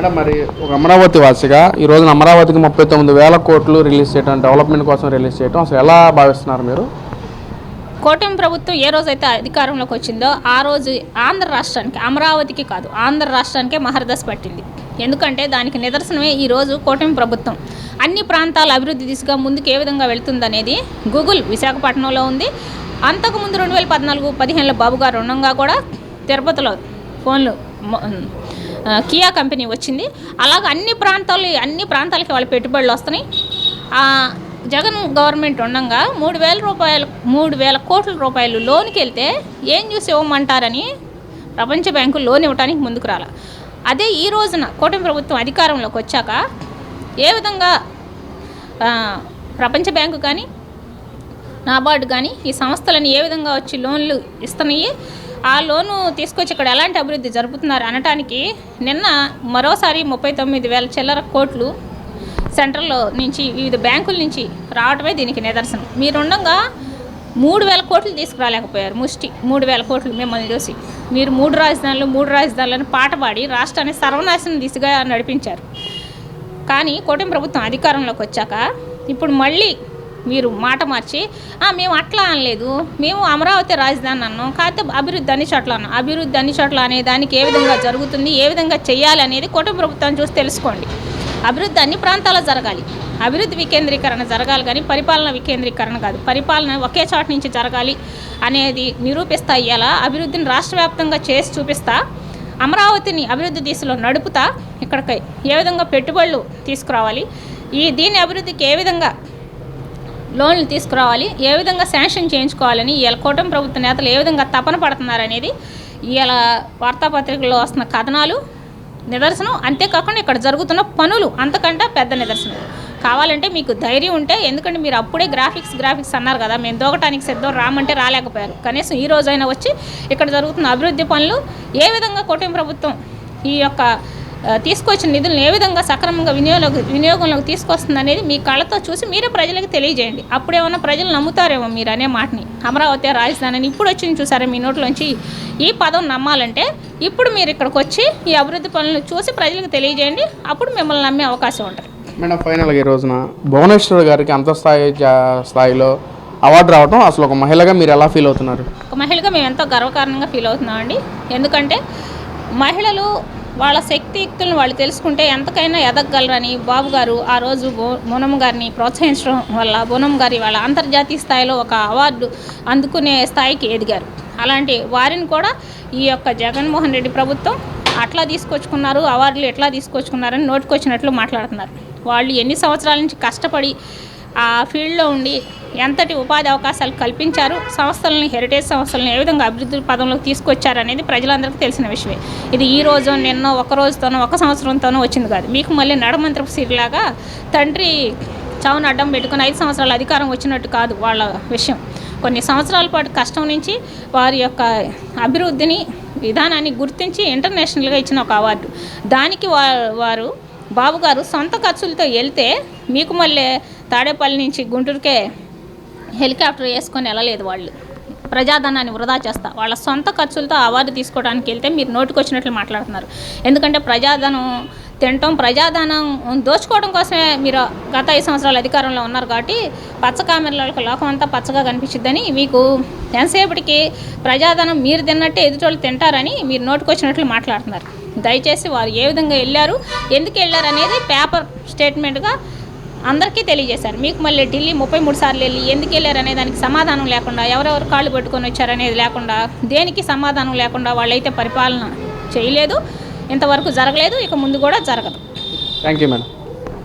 Madam మరి ఒక అమరావతి వాసిగా ఈ రోజున అమరావతికి ముప్పై తొమ్మిది వేల కోట్లు రిలీజ్ చేయడం డెవలప్మెంట్ కోసం రిలీజ్ చేయడం అసలు ఎలా భావిస్తున్నారు మీరు? కూటమి ప్రభుత్వం ఏ రోజైతే అధికారంలోకి వచ్చిందో ఆ రోజు ఆంధ్ర రాష్ట్రానికి అమరావతికి కాదు ఆంధ్ర రాష్ట్రానికే మహర్దశ పట్టింది. ఎందుకంటే దానికి నిదర్శనమే ఈరోజు కూటమి ప్రభుత్వం. అన్ని ప్రాంతాల అభివృద్ధి దిశగా ముందుకు ఏ విధంగా వెళ్తుందనేది గూగుల్ విశాఖపట్నంలో ఉంది. అంతకుముందు రెండు వేల పద్నాలుగు పదిహేనులో బాబు గారు రుణంగా కూడా తిరుపతిలో ఫోన్లు కియా కంపెనీ వచ్చింది. అలాగ అన్ని ప్రాంతాలు అన్ని ప్రాంతాలకి వాళ్ళ పెట్టుబడులు వస్తున్నాయి. జగన్ గవర్నమెంట్ ఉండగా మూడు వేల రూపాయలు మూడు వేల కోట్ల రూపాయలు లోన్కి వెళ్తే ఏం చూసి ఇవ్వమంటారని ప్రపంచ బ్యాంకు లోన్ ఇవ్వడానికి ముందుకు రాల. అదే ఈ రోజున కూటమి ప్రభుత్వం అధికారంలోకి వచ్చాక ఏ విధంగా ప్రపంచ బ్యాంకు కానీ నాబార్డు కానీ ఈ సంస్థలని ఏ విధంగా వచ్చి లోన్లు ఇస్తున్నాయి ఆ లోను తీసుకొచ్చి ఇక్కడ ఎలాంటి అభివృద్ధి జరుపుతున్నారు అనటానికి నిన్న మరోసారి ముప్పై తొమ్మిది వేల చిల్లర కోట్లు సెంట్రల్లో నుంచి వివిధ బ్యాంకుల నుంచి రావటమే దీనికి నిదర్శనం. మీరుండగా మూడు వేల కోట్లు తీసుకురాలేకపోయారు ముష్టి. మూడు వేల కోట్లు మిమ్మల్ని చూసి. మీరు మూడు రాజధానులు మూడు రాజధానులను పాట పాడి రాష్ట్రాన్ని సర్వనాశనం దిశగా నడిపించారు. కానీ కూటమి ప్రభుత్వం అధికారంలోకి వచ్చాక ఇప్పుడు మళ్ళీ మీరు మాట మార్చి మేము అట్లా అనలేదు. మేము అమరావతి రాజధాని అన్నాం. కాకపోతే అభివృద్ధి అన్ని చోట్ల అన్నాం. అభివృద్ధి అన్ని చోట్ల అనే దానికి ఏ విధంగా జరుగుతుంది ఏ విధంగా చేయాలి అనేది కుటుంబ ప్రభుత్వం చూసి తెలుసుకోండి. అభివృద్ధి అన్ని ప్రాంతాల్లో జరగాలి. అభివృద్ధి వికేంద్రీకరణ జరగాలి కానీ పరిపాలన వికేంద్రీకరణ కాదు. పరిపాలన ఒకే చోట నుంచి జరగాలి అనేది నిరూపిస్తా ఇలా అభివృద్ధిని రాష్ట్ర వ్యాప్తంగా చేసి చూపిస్తా. అమరావతిని అభివృద్ధి దిశలో నడుపుతా. ఇక్కడికి ఏ విధంగా పెట్టుబడులు తీసుకురావాలి? ఈ దీని అభివృద్ధికి ఏ విధంగా లోన్లు తీసుకురావాలి ఏ విధంగా శాంక్షన్ చేయించుకోవాలని ఇలా కూటమి ప్రభుత్వ నేతలు ఏ విధంగా తపన పడుతున్నారనేది ఇలా వార్తాపత్రికల్లో వస్తున్న కథనాలు నిదర్శనం. అంతేకాకుండా ఇక్కడ జరుగుతున్న పనులు అంతకంటే పెద్ద నిదర్శనం. కావాలంటే మీకు ధైర్యం ఉంటే ఎందుకంటే మీరు అప్పుడే గ్రాఫిక్స్ గ్రాఫిక్స్ అన్నారు కదా మేము దూకటానికి సిద్ధం రామంటే రాలేకపోయారు. కనీసం ఈ రోజైనా వచ్చి ఇక్కడ జరుగుతున్న అభివృద్ధి పనులు ఏ విధంగా కూటమి ప్రభుత్వం ఈ యొక్క తీసుకొచ్చిన నిధులను ఏ విధంగా సక్రమంగా వినియోగ వినియోగంలోకి తీసుకొస్తుంది అనేది మీ కళ్ళతో చూసి మీరే ప్రజలకు తెలియజేయండి. అప్పుడేమన్నా ప్రజలు నమ్ముతారేమో మీరు అనే మాటని. అమరావతి రాజధాని అని ఇప్పుడు వచ్చింది చూసారా మీ నోట్లోంచి? ఈ పదం నమ్మాలంటే ఇప్పుడు మీరు ఇక్కడికి వచ్చి ఈ అభివృద్ధి పనులను చూసి ప్రజలకు తెలియజేయండి. అప్పుడు మిమ్మల్ని నమ్మే అవకాశం ఉంటుంది. మేడం ఫైనల్గా ఈ రోజున భువనేశ్వర్ గారికి అంతర్స్థాయి జా- స్థాయిలో అవార్డు రావడం అసలు ఒక మహిళగా మీరు ఎలా ఫీల్ అవుతున్నారు? ఒక మహిళగా మేము ఎంతో గర్వకారణంగా ఫీల్ అవుతున్నామండి. ఎందుకంటే మహిళలు వాళ్ళ శక్తియుక్తులను వాళ్ళు తెలుసుకుంటే ఎంతకైనా ఎదగలరని బాబు గారు ఆ రోజు బో- బోనం గారిని ప్రోత్సహించడం వల్ల బోనం గారి వాళ్ళ అంతర్జాతీయ స్థాయిలో ఒక అవార్డు అందుకునే స్థాయికి ఎదిగారు. అలాంటి వారిని కూడా ఈ యొక్క జగన్మోహన్ రెడ్డి ప్రభుత్వం అట్లా తీసుకొచ్చుకున్నారు అవార్డులు ఎట్లా తీసుకొచ్చుకున్నారని నోటికొచ్చినట్లు మాట్లాడుతున్నారు. వాళ్ళు ఎన్ని సంవత్సరాల నుంచి కష్టపడి ఆ ఫీల్డ్లో ఉండి ఎంతటి ఉపాధి అవకాశాలు కల్పించారు సంస్థలని హెరిటేజ్ సంస్థలను ఏ విధంగా అభివృద్ధి పదంలోకి తీసుకొచ్చారు అనేది ప్రజలందరికీ తెలిసిన విషయమే. ఇది ఈ రోజు నిన్నో ఒక రోజుతోనో ఒక సంవత్సరంతోనో వచ్చింది కాదు. మీకు మళ్ళీ నడమంత్రపు సిరిలాగా తండ్రి చావును అడ్డం పెట్టుకుని ఐదు సంవత్సరాల అధికారం వచ్చినట్టు కాదు వాళ్ళ విషయం. కొన్ని సంవత్సరాల పాటు కష్టం నుంచి వారి యొక్క అభివృద్ధిని విధానాన్ని గుర్తించి ఇంటర్నేషనల్గా ఇచ్చిన ఒక అవార్డు. దానికి వా- వారు బాబుగారు సొంత ఖర్చులతో వెళ్తే మీకు మళ్ళీ తాడేపల్లి నుంచి గుంటూరుకే హెలికాప్టర్ వేసుకొని వెళ్ళలేదు వాళ్ళు. ప్రజాధనాన్ని వృధా చేస్తా. వాళ్ళ సొంత ఖర్చులతో అవార్డు తీసుకోవడానికి వెళ్తే మీరు నోటికొచ్చినట్లు మాట్లాడుతున్నారు. ఎందుకంటే ప్రజాధనం తినటం ప్రజాధనం దోచుకోవడం కోసమే మీరు గత ఐదు సంవత్సరాల అధికారంలో ఉన్నారు కాబట్టి పచ్చ కామెరలకు లోకం అంతా పచ్చగా కనిపించిద్దని మీకు ఎంతసేపటికి ప్రజాధనం మీరు తిన్నట్టే ఎదుటోళ్ళు తింటారని మీరు నోటికొచ్చినట్లు మాట్లాడుతున్నారు. దయచేసి వారు ఏ విధంగా వెళ్ళారు ఎందుకు వెళ్ళారు అనేది పేపర్ స్టేట్మెంట్గా అందరికీ తెలియజేశారు మీకు మళ్ళీ ఢిల్లీ ముప్పై మూడు సార్లు వెళ్ళి ఎందుకు వెళ్ళారు అనే దానికి సమాధానం లేకుండా ఎవరెవరు కాళ్ళు పట్టుకొని వచ్చారనేది లేకుండా దేనికి సమాధానం లేకుండా వాళ్ళైతే పరిపాలన చేయలేదు ఇంతవరకు జరగలేదు ఇక ముందు కూడా జరగదు. Thank you madam